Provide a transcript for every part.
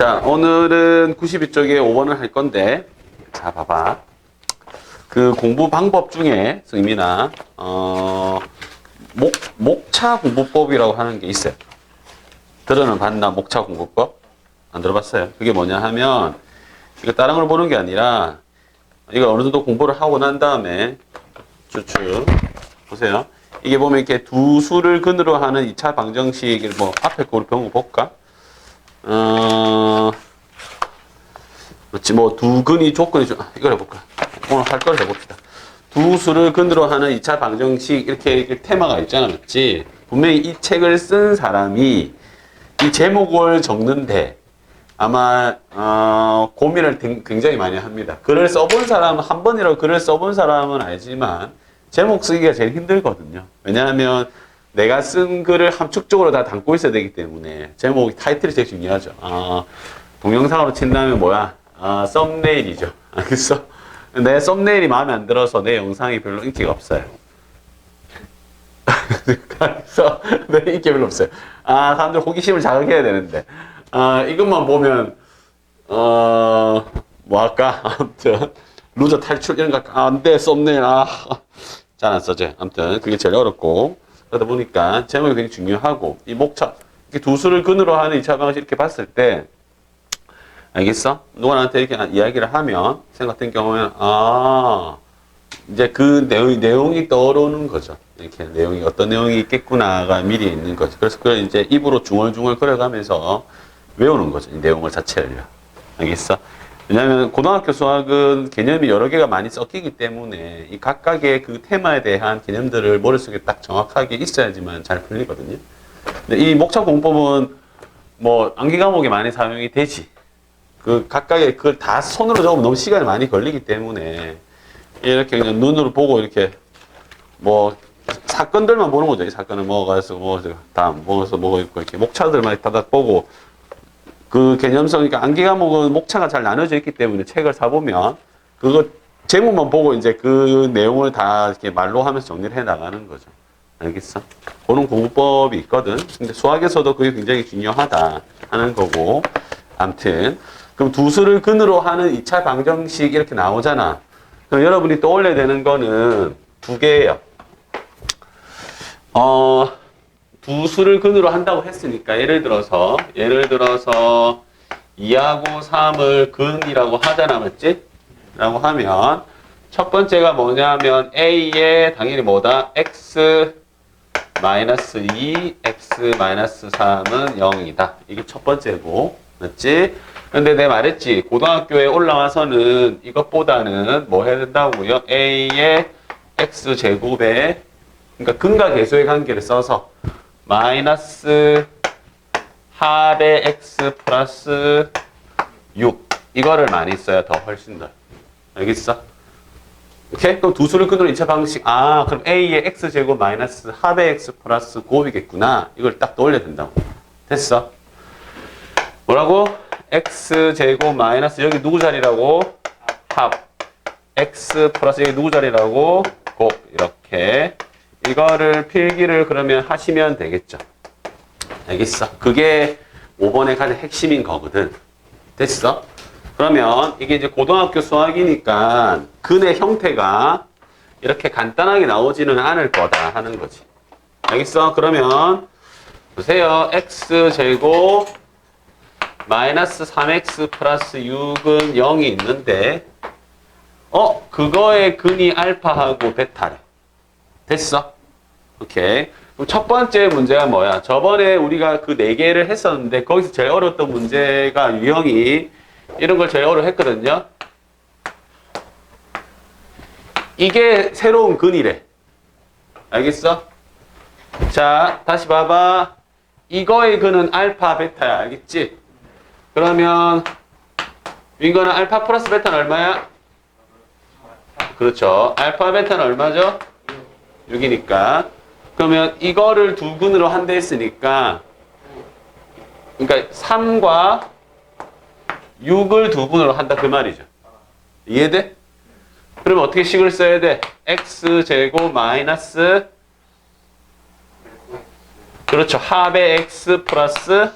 자, 오늘은 92쪽에 5번을 할 건데, 자, 봐봐. 그 공부 방법 중에, 승민아, 어, 목, 목차 공부법이라고 하는 게 있어요. 들어는 봤나, 목차 공부법? 안 들어봤어요. 그게 뭐냐 하면, 이거 다른 걸 보는 게 아니라, 이거 어느 정도 공부를 하고 난 다음에, 쭉쭉, 보세요. 이게 보면 이렇게 두 수를 근으로 하는 2차 방정식을 뭐, 앞에 거 볼까? 어, 그렇지, 뭐, 두 근이 조건이 좀, 아, 이걸 해볼까? 오늘 할 걸 해봅시다. 두 수를 근으로 하는 2차 방정식, 이렇게, 이렇게 테마가 있잖아, 맞지? 분명히 이 책을 쓴 사람이 이 제목을 적는데 아마, 어, 고민을 등- 굉장히 많이 합니다. 글을 써본 사람은, 한 번이라도 글을 써본 사람은 알지만, 제목 쓰기가 제일 힘들거든요. 왜냐하면, 내가 쓴 글을 함축적으로 다 담고 있어야 되기 때문에 제목이 타이틀이 제일 중요하죠. 아, 동영상으로 친다면 뭐야? 아, 썸네일이죠. 알겠어? 내 썸네일이 마음에 안 들어서 내 영상이 별로 인기가 없어요. 그래서 내 인기 별로 없어요. 아, 사람들 호기심을 자극해야 되는데. 아, 이것만 보면, 어, 뭐 할까? 아무튼, 루저 탈출 이런 거? 아, 안 돼, 썸네일. 아, 잘 안 써져. 아무튼, 그게 제일 어렵고. 그러다 보니까 제목이 굉장히 중요하고, 이 목차, 이렇게 두 수를 근으로 하는 2차 방식 이렇게 봤을 때, 알겠어? 누구한테 이렇게 이야기를 하면, 생 같은 경우에는, 아, 이제 그 내용이, 내용이 떠오르는 거죠. 이렇게 내용이, 어떤 내용이 있겠구나가 미리 있는 거죠. 그래서 그걸 이제 입으로 중얼중얼 그려가면서 외우는 거죠. 이 내용을 자체를요. 알겠어? 왜냐하면 고등학교 수학은 개념이 여러 개가 많이 섞이기 때문에 이 각각의 그 테마에 대한 개념들을 머릿속에 딱 정확하게 있어야지만 잘 풀리거든요. 근데 이 목차 공법은 뭐 암기 과목에 많이 사용이 되지. 그 각각의 그걸 다 손으로 적으면 너무 시간이 많이 걸리기 때문에 이렇게 그냥 눈으로 보고 이렇게 뭐 사건들만 보는 거죠. 이 사건을 먹어서 뭐 다음 먹어서 뭐 있고 이렇게 목차들만 다닥 보고 그 개념성 그러니까 암기 과목은 목차가 잘 나눠져 있기 때문에 책을 사 보면 그거 제목만 보고 이제 그 내용을 다 이렇게 말로 하면서 정리를 해 나가는 거죠. 알겠어? 그런 공부법이 있거든. 근데 수학에서도 그게 굉장히 중요하다 하는 거고. 암튼 그럼 두 수를 근으로 하는 2차 방정식 이렇게 나오잖아. 그럼 여러분이 떠올려야 되는 거는 두 개예요. 어, 두 수를 근으로 한다고 했으니까 예를 들어서 예를 들어서 2하고 3을 근이라고 하잖아 맞지? 라고 하면 첫 번째가 뭐냐면 A의 당연히 뭐다? X 마이너스 2, X 마이너스 3은 0이다. 이게 첫 번째고 맞지? 근데 내가 말했지 고등학교에 올라와서는 이것보다는 뭐 해야 된다고요? A의 X 제곱에 그러니까 근과 계수의 관계를 써서 마이너스 합의 x 플러스 6 이거를 많이 써야 더 훨씬 더 알겠어? 오케이? 그럼 두 수를 끊는 2차 방식 아 그럼 a의 x 제곱 마이너스 합의 x 플러스 9이겠구나 이걸 딱 떠올려야 된다고 됐어? 뭐라고? x 제곱 마이너스 여기 누구 자리라고? 합 x 플러스 여기 누구 자리라고? 곱 이렇게 이거를 필기를 그러면 하시면 되겠죠. 알겠어? 그게 5번의 가장 핵심인 거거든. 됐어? 그러면 이게 이제 고등학교 수학이니까 근의 형태가 이렇게 간단하게 나오지는 않을 거다 하는 거지. 알겠어? 그러면 보세요. x 제곱 마이너스 3x 플러스 6은 0이 있는데 어? 그거의 근이 알파하고 베타래. 됐어? 오케이. 그럼 첫 번째 문제가 뭐야? 저번에 우리가 그 네 개를 했었는데 거기서 제일 어려웠던 문제가 유형이 이런 걸 제일 어려웠거든요. 이게 새로운 근이래. 알겠어? 자, 다시 봐봐. 이거의 근은 알파, 베타야. 알겠지? 그러면 이거는 알파 플러스 베타는 얼마야? 그렇죠. 알파, 베타는 얼마죠? 6이니까. 그러면 이거를 두 근으로 한대 했으니까 그러니까 3과 6을 두 근으로 한다 그 말이죠. 이해돼? 그러면 어떻게 식을 써야 돼? x 제곱 마이너스 그렇죠. 합의 x 플러스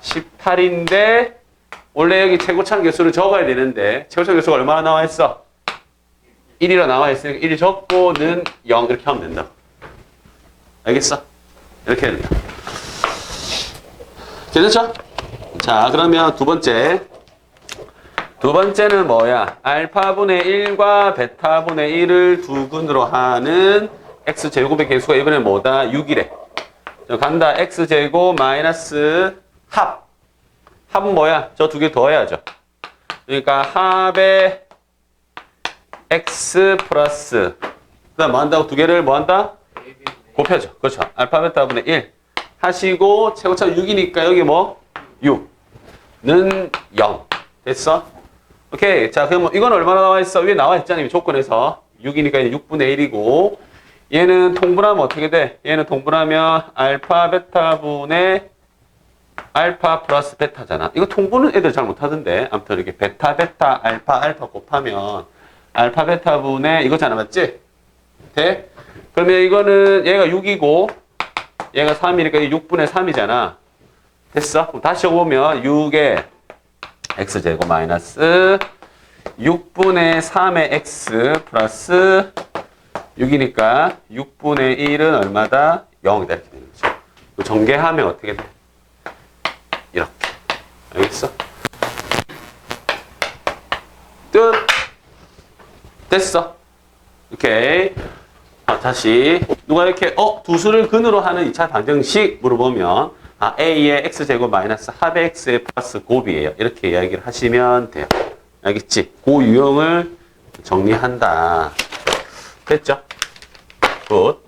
18인데 원래 여기 최고참 개수를 적어야 되는데 최고참 개수가 얼마나 나와 있어? 1이라 나와 있으니까 1이 적고는 0 이렇게 하면 된다. 알겠어? 이렇게 해야 된다. 괜찮죠? 자, 그러면 두 번째. 두 번째는 뭐야? 알파분의 1과 베타분의 1을 두 근으로 하는 x제곱의 개수가 이번에 뭐다? 6이래. 저 간다. x제곱 마이너스 합. 합은 뭐야? 저 두 개 더해야죠. 그러니까 합의 x 플러스 그 다음 뭐 한다고 두 개를 뭐 한다? 곱해줘. 그렇죠. 알파 베타분의 1 하시고 최고차 6이니까 여기 뭐? 6는 0 됐어? 오케이. 자, 그럼 이건 얼마나 나와 있어? 위에 나와 있잖아. 이 조건에서 6이니까 6분의 1이고 얘는 통분하면 어떻게 돼? 얘는 통분하면 알파 베타분의 알파 플러스 베타잖아. 이거 통분은 애들 잘 못하던데. 아무튼 이렇게 베타 베타 알파 알파 곱하면 알파 베타분의 이거잖아. 맞지? 돼? 그러면 이거는 얘가 6이고 얘가 3이니까 6분의 3이잖아. 됐어? 그럼 다시 보면 6의 x제곱 마이너스 6분의 3의 x 플러스 6이니까 6분의 1은 얼마다? 0이다 이렇게 되는 거죠. 그 전개하면 어떻게 돼? 이렇게. 알겠어? 끝. 됐어. 오케이. 아, 다시 누가 이렇게 어 두 수를 근으로 하는 2차 방정식 물어보면 아 a의 x제곱 마이너스 합의 x의 플러스 곱이에요. 이렇게 이야기를 하시면 돼요. 알겠지? 그 유형을 정리한다. 됐죠? 굿.